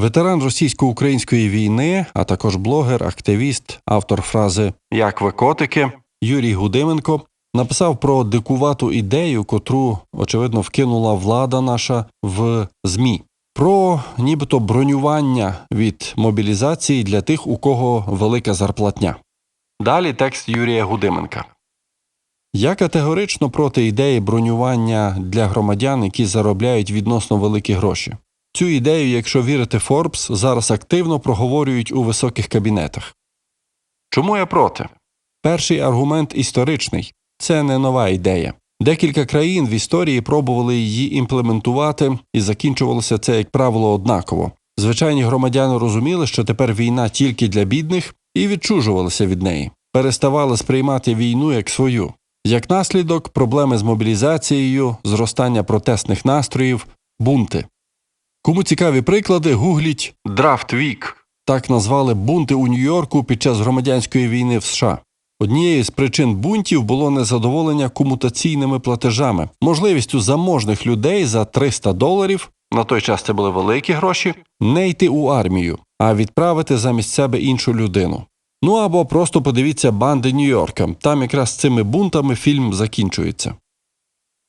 Ветеран російсько-української війни, а також блогер, активіст, автор фрази Як ви котики Юрій Гудименко написав про дикувату ідею, котру, очевидно, вкинула влада наша в ЗМІ. Про нібито бронювання від мобілізації для тих, у кого велика зарплатня. Далі текст Юрія Гудименка. Я категорично проти ідеї бронювання для громадян, які заробляють відносно великі гроші. Цю ідею, якщо вірити Forbes, зараз активно проговорюють у високих кабінетах. Чому я проти? Перший аргумент історичний це не нова ідея. Декілька країн в історії пробували її імплементувати, і закінчувалося це, як правило, однаково. Звичайні громадяни розуміли, що тепер війна тільки для бідних, і відчужувалися від неї, переставали сприймати війну як свою. Як наслідок, проблеми з мобілізацією, зростання протестних настроїв, бунти. Кому цікаві приклади, гугліть Драфт Вік. Так назвали бунти у Нью-Йорку під час громадянської війни в США. Однією з причин бунтів було незадоволення комутаційними платежами, можливістю заможних людей за 300 доларів на той час це були великі гроші, не йти у армію, а відправити замість себе іншу людину. Ну або просто подивіться банди Нью-Йорка. Там якраз цими бунтами фільм закінчується.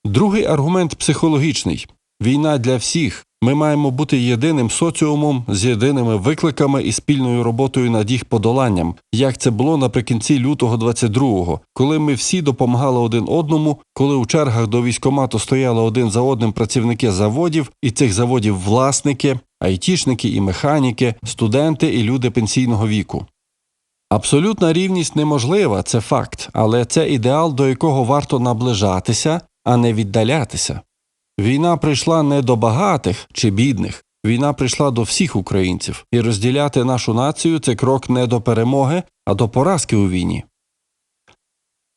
Другий аргумент психологічний війна для всіх. Ми маємо бути єдиним соціумом з єдиними викликами і спільною роботою над їх подоланням, як це було наприкінці лютого 22-го, коли ми всі допомагали один одному, коли у чергах до військомату стояли один за одним працівники заводів, і цих заводів власники, айтішники і механіки, студенти і люди пенсійного віку. Абсолютна рівність неможлива, це факт, але це ідеал, до якого варто наближатися, а не віддалятися. Війна прийшла не до багатих чи бідних, війна прийшла до всіх українців, і розділяти нашу націю це крок не до перемоги, а до поразки у війні.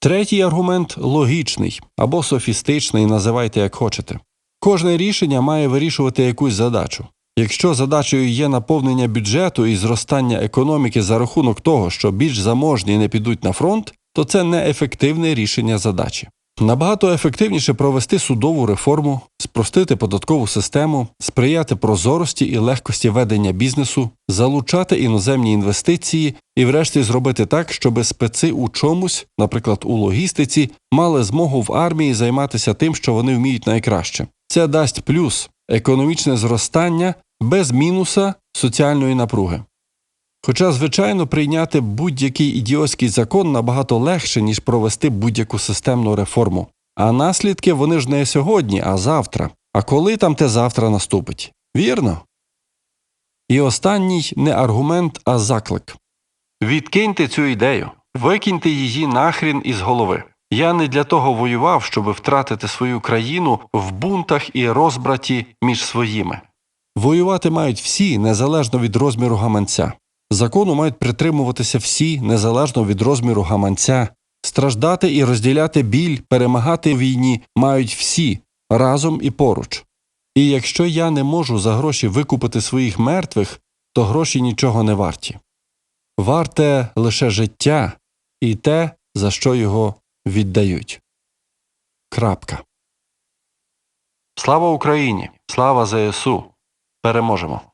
Третій аргумент логічний або софістичний, називайте як хочете. Кожне рішення має вирішувати якусь задачу. Якщо задачею є наповнення бюджету і зростання економіки за рахунок того, що більш заможні не підуть на фронт, то це неефективне рішення задачі. Набагато ефективніше провести судову реформу, спростити податкову систему, сприяти прозорості і легкості ведення бізнесу, залучати іноземні інвестиції і, врешті, зробити так, щоб специ у чомусь, наприклад, у логістиці, мали змогу в армії займатися тим, що вони вміють найкраще. Це дасть плюс економічне зростання без мінуса соціальної напруги. Хоча, звичайно, прийняти будь-який ідіотський закон набагато легше, ніж провести будь-яку системну реформу. А наслідки вони ж не сьогодні, а завтра. А коли там те завтра наступить? Вірно? І останній не аргумент, а заклик. Відкиньте цю ідею, викиньте її нахрін із голови. Я не для того воював, щоб втратити свою країну в бунтах і розбраті між своїми. Воювати мають всі незалежно від розміру гаманця. Закону мають притримуватися всі незалежно від розміру гаманця. Страждати і розділяти біль, перемагати в війні мають всі разом і поруч. І якщо я не можу за гроші викупити своїх мертвих, то гроші нічого не варті. Варте лише життя і те, за що його віддають. Крапка. Слава Україні! Слава ЗСУ! Переможемо!